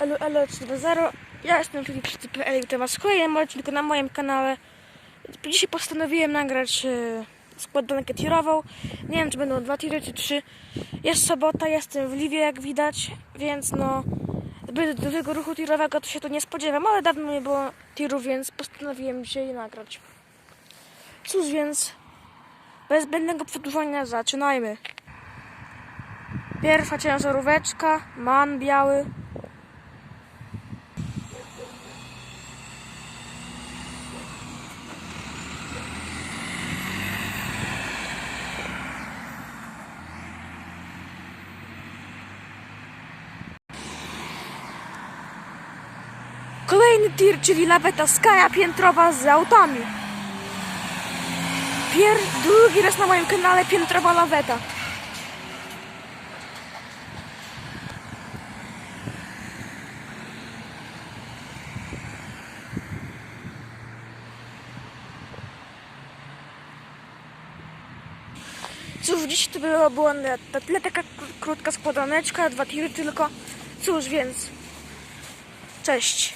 Elo, elo 320. Ja jestem Filip PL i to was kolejnym odcinku na moim kanale. Dzisiaj postanowiłem nagrać e, składankę tirową. Nie wiem, czy będą dwa tiry, czy trzy. Jest sobota, jestem w Liwie, jak widać, więc no zbyt dużego ruchu tirowego to się tu nie spodziewam, ale dawno nie było tirów, więc postanowiłem dzisiaj nagrać. Cóż więc, bez zbędnego przedłużania zaczynajmy. Pierwsza ciężaróweczka, man biały. Kolejny tir, czyli laweta Skaja piętrowa z autami. Pier... Drugi raz na moim kanale piętrowa laweta. Cóż, dziś to było, była na tyle taka kró- krótka składaneczka, dwa tiry tylko. Cóż, więc cześć.